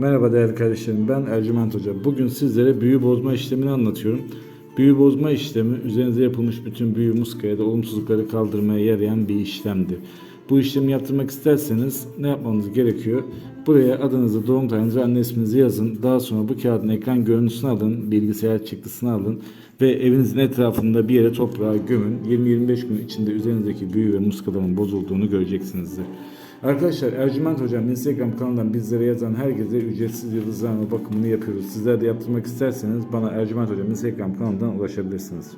Merhaba değerli kardeşlerim ben Ercüment Hoca. Bugün sizlere büyü bozma işlemini anlatıyorum. Büyü bozma işlemi üzerinize yapılmış bütün büyü muska ya da olumsuzlukları kaldırmaya yarayan bir işlemdir. Bu işlemi yaptırmak isterseniz ne yapmanız gerekiyor? Buraya adınızı, doğum tarihinizi ve anne isminizi yazın. Daha sonra bu kağıdın ekran görüntüsünü alın, bilgisayar çıktısını alın ve evinizin etrafında bir yere toprağa gömün. 20-25 gün içinde üzerinizdeki büyü ve muskaların bozulduğunu göreceksinizdir. Arkadaşlar Ercüment Hocam Instagram kanalından bizlere yazan herkese ücretsiz yıldızlarma bakımını yapıyoruz. Sizler de yaptırmak isterseniz bana Ercüment Hocam Instagram kanalından ulaşabilirsiniz.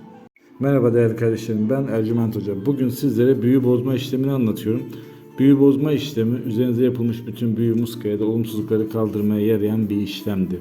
Merhaba değerli kardeşlerim ben Ercüment Hoca. Bugün sizlere büyü bozma işlemini anlatıyorum. Büyü bozma işlemi üzerinize yapılmış bütün büyü muska ya da olumsuzlukları kaldırmaya yarayan bir işlemdir.